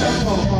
Temple.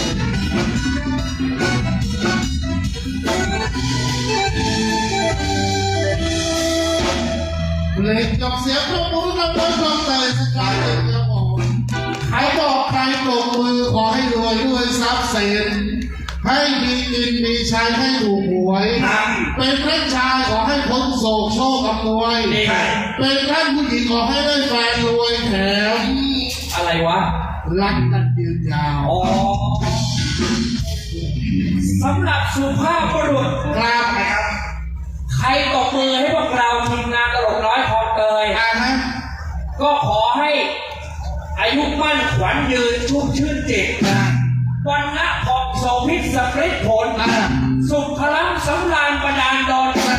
เพลงจบเสียงปรบมือดังไว้ฟังใจสักครั้งหนึ่งครับผมใครบอกใครปรบมือขอให้รวยด้วยทรัพย์สินให้มีกินมีใช้ให้ถูกหวยนั่นเป็นพระชายขอให้พ้นโศกโชคอำนวย นี่ไง เป็นท่านผู้หญิงขอให้ได้แฟนรวยแถมอะไรวะ รักกันยืนยาวอ๋อสำหรับสุภาพบุรุษครับนะครับ ใครตบมือให้พวกเราทีมงานตลกน้อยคลองเตยอ่านนะก็ขอให้อายุมั่นขวัญยืนชุ่มชื่นจิตอ่าวันละของโสภิตสำริดผล อ่าสุขลังสำราญประดานดลอ่า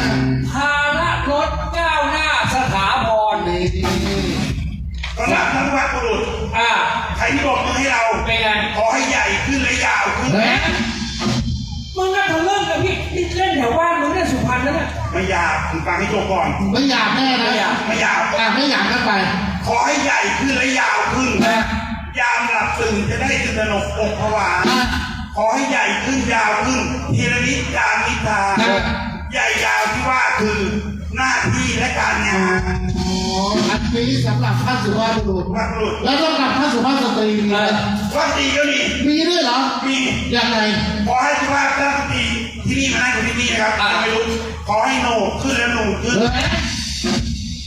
ภาระรถก้าวหน้าสถาพรนี่สำหรับนักวัดบุรุษอ่าใครที่บอกมือให้เรา เป็นไง ขอให้ใหญ่ขึ้นและยาวขึ้นเฮ้ ไม่ยาวคุณฟังให้จบก่อน ไม่อยากแน่นะไม่อยากไม่ยาวอ่าไม่อยากกันไป ขอให้ใหญ่ขึ้นและยาวขึ้นนะยามหลับตื่นจะได้ตื่นตระหนกอกผวาอะขอให้ใหญ่ขึ้นยาวขึ้นทีละนิดยามนิทาอะใหญ่ยาวที่ว่าคือหน้าที่และการงานอ๋ออันนี้สำหรับท่านสุภาพบุรุษวัดบุรุษแล้วสำหรับท่านสุภาพสตรีมีไหมวัดดีก็มีมีด้วยเหรอ มียังไงขอให้สุภาพท่านดีที่นี่มานั่งอยู่ที่นี่นะครับไม่รู้ข อให้โหนกขึ้นและหนูขึ้นเฮ้ย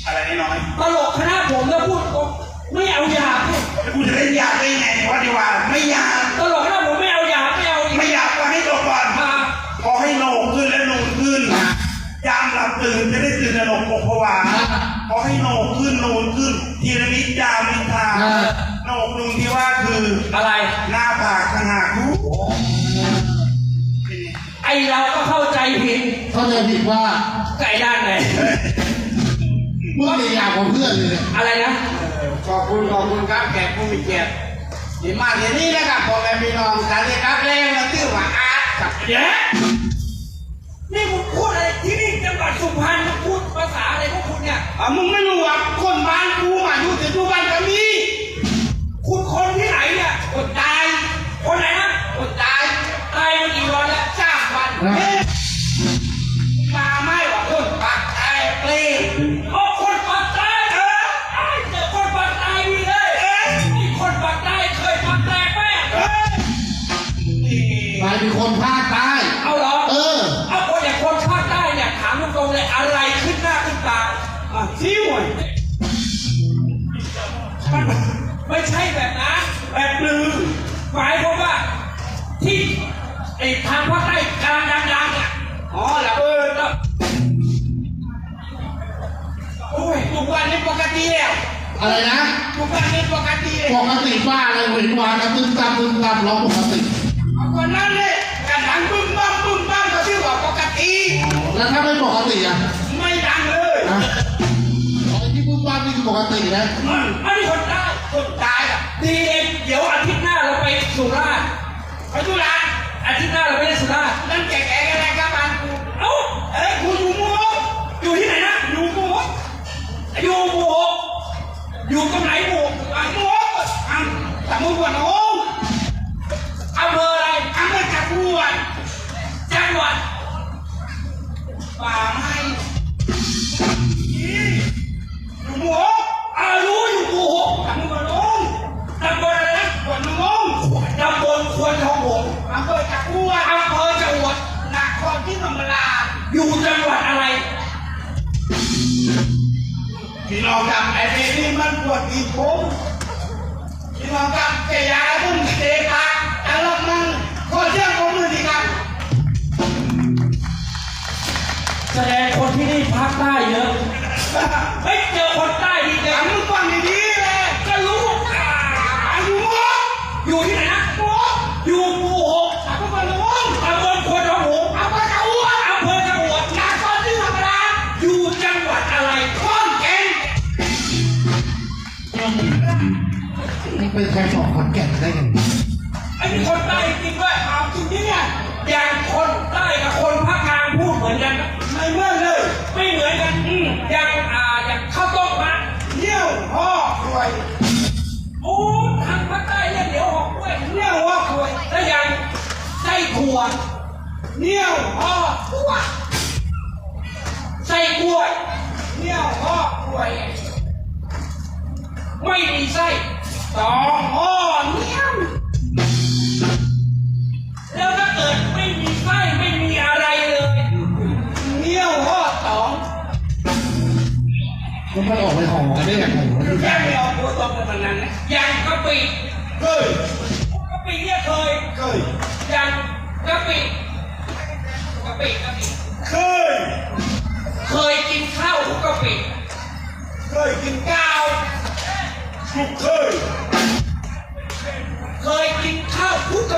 อะไรน้อยตลกคณะผมถ้าพูดตรงไม่เอาหยาบให้ๆแล้วกูจะเล่นยากได้ยังไง ด้านไหนมึงนี่อยากกว่าเพื่อนเลยเนี่ยอะไรนะ ขอบคุณขอบคุณครับแขกผู้มีเกียรติที่มาที่นี่นะครับพ่อแม่พี่น้องสวัสดีครับเล่มาตื้อว่าอาร์ตครับเดี๋ยวนี่มึงพูดอะไรที่นี่จังหวัดสุพรรณมึงพูดภาษาอะไรพวกคุณเนี่ยอะมึงไม่รู้ว่าคนบ้านกูมาอยู่ที่ทุบ้านก็มีคุณคนที่ไหนเนี่ยคนตาย คนไหนนะคนตายตายมากี่วันแล้วสามวันเอ๊ อะไรนะทุกวันนี้ปกติเลยปกติบ้าอะไรเห็นวางกันตึ้มตามตึ้มตามร้องปกติเอาคนนั้นเลยกระดังบึ้มบ้ามบึ้มบ้ามก็ชื่อว่าปกติ แล้วถ้าไม่ปกติอะไม่ดังเลยนะอ๋อไอ้ที่ปุ้มบ้านนี่คือปกตินะอืมอันนี้คนใต้คนตายอะดีเอ็มเดี๋ยวอาทิตย์หน้าเราไปสุราษฎร์ไปดูร้านอาทิตย์หน้าเราไปที่สุราษฎร์นั่นแก่ๆกันอะไรครับบ้านกูเอ้าเอ้ยกูอยู่หมู่หกอยู่ที่ไหนนะอยู่หมู่หกอยู่หมู่หก อยู่ตรงไหนหมู่อะหมู่อะต่มึงวันโอ้อำเภออะไรอำเภอจักรวรรดิจังหวัดป่าไม้นี่อยู่หมู่หกอารู้อยู่หมู่หกต่มึงวันโอ้ตำบลอะไรนะวันงโอ้ตำบลควนทองหงอำเภอจักรวรรดิอำเภอจังหวัดนครที่ธรรมราอยู่จังหวัดอะไรพี่น้องครับไอ้ มันปวดอีกผมพี่น้องครับแกยาบุ้มเตะปากตลกมันขอเสียงผมมือดีครับ แสดงคนที่นี่ภาคใต้เยอะ เฮ้ยเจอคนใต้ นี่เป็นใครบอกขอนแก่นได้ยังไงไอ้นี่คนใต้จริงด้วยเอาจริงเนี่ยอย่างคนใต้กับคนภาคกลางพูดเหมือนกันไม่เหมื่อนเลย ไม่เหมือนกันอืมอย่างอ่าอย่างข้าวต้มมัดเยี่ยวห่อรวยโอ้ทางภาคใต้เนี่ยเดี๋ยวหอกกล้วยเยี่ยวห่อรวยแล้วอย่างไส้ถั่วเยี่ยวห่อตัวไส้กล้วยเยี่ยวห่อรวยไม่มีไส้ ส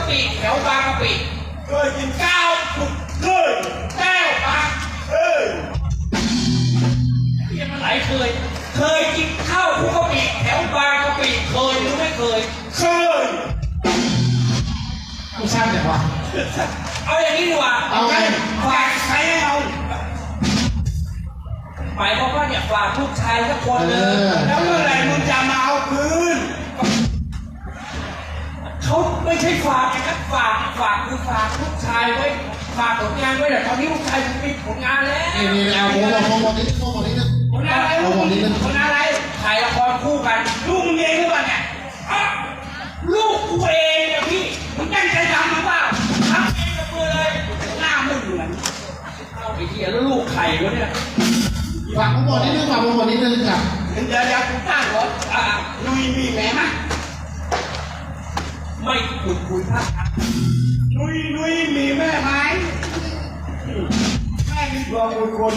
ปิแถวบางกะปิเคยกินข้าวทุกเคยแก้วบางเคยเรียนมาหลายเคย เคยกินข้าวคลุกกะปิแถวบางกะปิเคยหรือไม่เคย เคยกูสร้างแต่ว่าเอาอย่างนี้ดีกว่าเอาไงฝากใครให้เอาหมายความว่าเนี่ยฝากลูกชายสักคนเอเลยอแล้วเมื่อไหร่มึงจะมาเอาคืน เขาไม่ใช่ฝากนะครับฝากฝากคือฝากลูกชายไว้ฝากผลงานไว้แต่ตอนนี้ลูกชายผมมีผลงานแล้วนี่นี่เอาโปรโมทโปรโมนิดนึงโปรโมนิดนึงผลงานอะไรโปรโมทนิดนึงคนอะไรถ่ายละครคู่กันลูกมึงเองหรือเปล่าเนี่ยลูกกูเองนะพี่มึงตั้งใจทำหรือเปล่าทำเองกับมือเลยหน้าไมึงเหมือนเอาไอ้เหี้ยแล้วลูกไข่วะเนี่ยฝากโปรโมทนิดนึงฝากโปรโมทนิดนึงจ้ะเดี๋ยวเดี๋ยวกูตั้งรถอะลุยมีแม่ไหม ไม่คุยคุยพลาดลุยลุยมีแม่ไหมแม่มีตัวบุคคล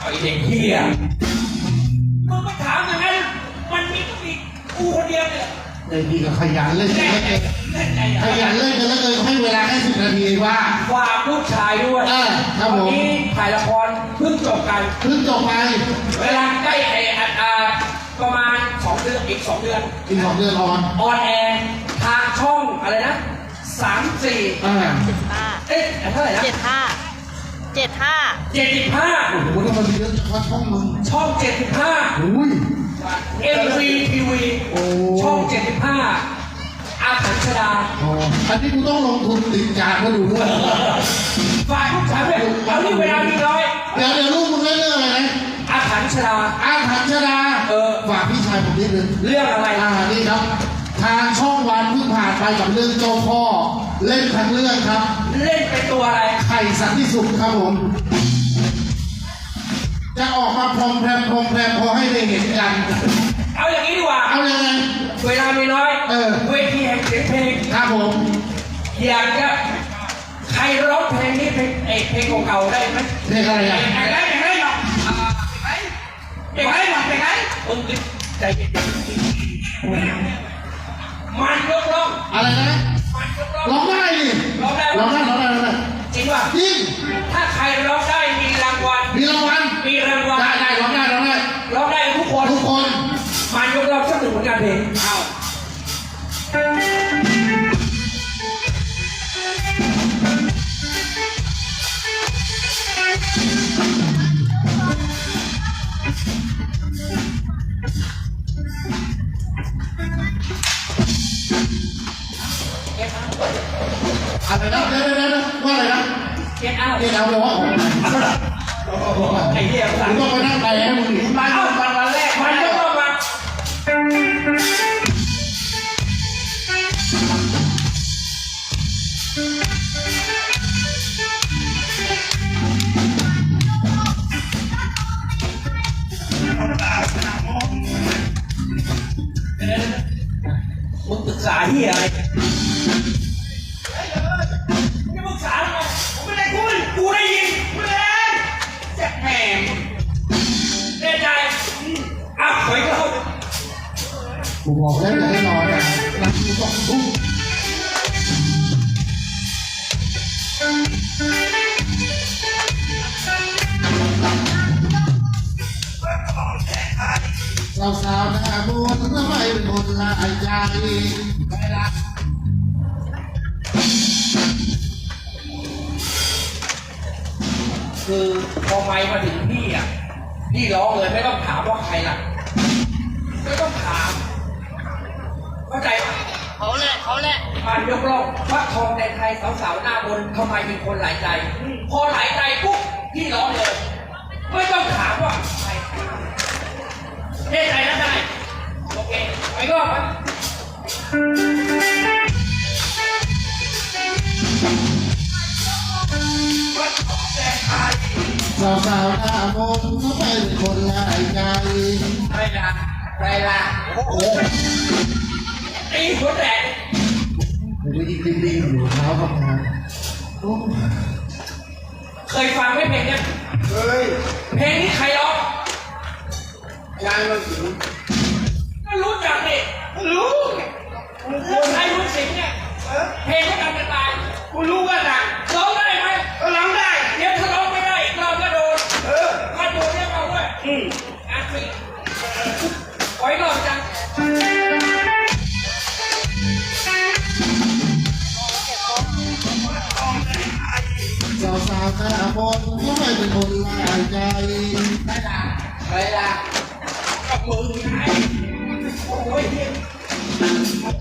ไอ้เด็กเหี้ยมึงมาถามอย่างนั้นมันมีก็มีกูคนเดียวเนี่ยไอ้พี่ก็ขยันเล่นกันแล้วเกินเล่นไงขอะยันเล่นกันแล้วเกินให้เวลาแค่สิบนาทีว่าฝากลูกชายด้วยเออครับผมวันนี้ถ่ายละครเพิ่งจบกันเพิ่งจบไปเวลาใกล้ไอ้อัดอ่า ประมาณสองเดือนอีกสองเดือนอีกสองเดือนออนออนแอร์ทางช่องอะไรนะสามสี่อ่าห้าเอ๊ะเท่าไหร่นะเจ็ดห้าเจ็ดห้าเจ็ดสิบห้าโอ้โหทำไมมันเยอะจังวะช่องมึงช่องเจ็ดสิบห้าอุ้ยเอ็มวีทีวีโอ้ ช่องเจ็ดสิบห้าอาถรรพ์ชดาอ๋ออันนี้กูต้องลงทุนติดการมาดูด้วยฝ่ายลูกชายด้วยเอานี่เวลามีน้อย เดี๋ยวเดี๋ยวลูกมึงเล่นเรื่องอะไรนะ อาถรรพ์ชดาอาถรรพ์ชดาเออ ฝากพี่ชายผมนิดนึงเรื่องอะไร อ่านี่ครับ ทางช่องวันเพิ่งผ่านไปกับเรื่องเจ้าพ่อ เล่นทั้งเรื่องครับ เล่นเป็นตัวอะไร ไข่สันติสุขครับผม จะออกมาพรมแพรมพรมแพรมพอให้ได้เห็นกัน เอาอย่างนี้ดีกว่า เอายังไง เวลามีน้อยเออ เวทีแห่งเสียงเพลง ครับผม อยากจะใครร้องเพลงนี้เพลงเอกเพลงเก่าๆได้ไหมเพลงอะไรอะไป ไปไหนหรอกไปไหนมึงใจเย็นมันยกร้องอะไรนะมันยกร้องร้องได้ดิร้องได้ร้องได้ร้องได้ร้องได้จริงป่ะยิ่ง อะไรนะเดี๋ยวเดี๋ยวเดี๋ยวว่าอะไรนะเก็ตเอาเดี๋ยวเอาเลยว่าไอ้เหี้ยมึงต้องไปนั่งแปให้มึงดิมันมันวันแรกมันยกร้องมามึงปรึกษาเหี้ยอะไร เนี่ยมึงจะปรึกษาทำไมผมไม่ได้คุยกูได้ยินกูเลยจะแหมแน่ใจอะถอยเข้ากูบอกแล้วอย่าให้นอนนะรักกูสองทุ่มของแท้ไทยสาวๆหน้าบนทำไมเป็นคนลายใจไปละ คือพอไม่มาถึงพี่อะพี่ร้องเลยไม่ต้องถามว่าใครล่ะไม่ต้องถามเข้าใจปะเขาแหละเขาแหละมันยกล่องพระทองแดนไทยสาวๆหน้าบนทำไมเป็นคนหลายใจ พอหลายใจปุ๊บพี่ร้องเลย ไม่ต้องถามว่าใครแน่ใจแล้วได้โอเคไปก็ไป สาวๆหน้ามนทำไมเป็นคนละอายใจไปละไปละโอ้โหตีหัวแตกกูไปยิงริมๆอยู่เท้าทำงานโอ้เคยฟังไหมเพลงเนี้ยเฮ้ยเพลงนี้ใครร้องยายมันถึงก็รู้จักดิรู้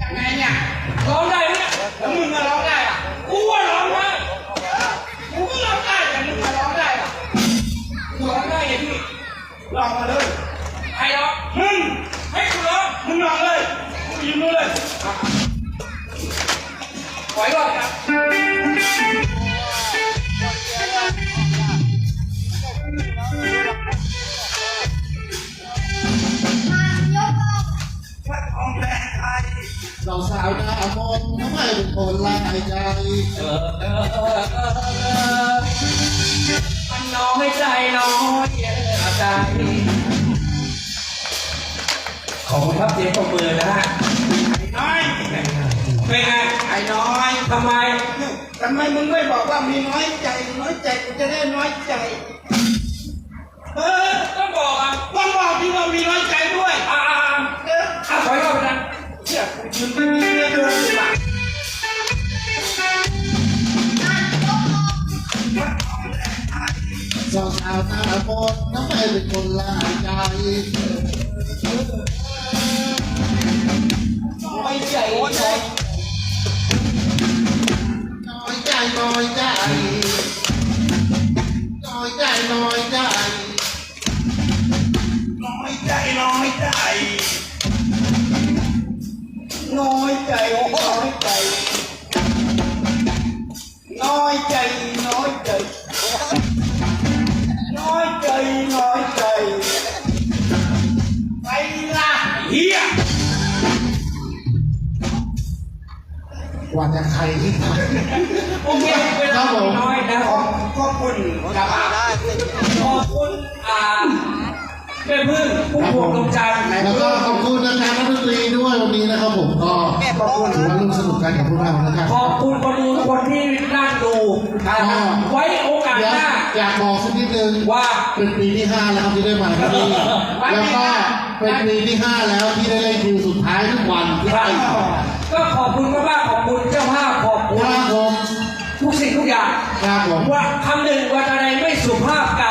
ยังไงเนี่ยร้องได้ไหมเนี่ยแล้วมึงมาร้องได้อะกูว่าร้องได้กูก็ร้องได้แต่มึงมาร้องได้อะกูร้องได้ไงพี่ลองมาเลย สาวๆหน้ามนทำไมเป็นคนลายใจเออมันน้อยใจน้อยใจขอบคุณครับเสียงปรบมือนะฮะไอ้น้อยเป็นไงไอ้น้อยทำไมทำไมมึงไม่บอกว่ามีน้อยใจน้อยใจกูจะได้น้อยใจเออต้องบอกอะต้องบอกที่ว่ามีน้อยใจด้วยอ่าอ่าเอออ่าถอยเข้าไปนะ เชื่อกูยืนไม่มีเรื่องเลยว่ะสาวๆหน้ามนทำไมเป็นคนลาใจน้อยใจน้อยใจน้อยใจน้อยใจน้อยใจน้อยใจ น้อยใจน้อยใจ น้อยใจน้อยใจ น้อยใจน้อยใจ ไปละเฮียว่าจะใครที่ทโอเคเป็นน้อยนะำขอบคุณครับ ขอบคุณอ่า แม่พึ่งผู้พวงดวงจันทร์แล้วก็ขอบคุณอาจารย์นักดนตรีด้วยวันนี้นะครับผมก็ขอบคุณถือว่าร่วมสนุกกันกับพวกเรานะครับขอบคุณคนดูทุกคนที่นั่งดูไว้โอกาสหน้าอยากบอกสักนิดนึงว่าเป็นปีที่ห้าแล้วที่ได้มาที่นี่แล้วก็เป็นปีที่ห้าแล้วที่ได้เล่นคิวสุดท้ายทุกวันที่ไปก็ขอบคุณมากๆขอบคุณเจ้าภาพขอบคุณทุกสิ่งทุกอย่างว่าคำหนึ่งวันอะไรไม่สุภาพกัน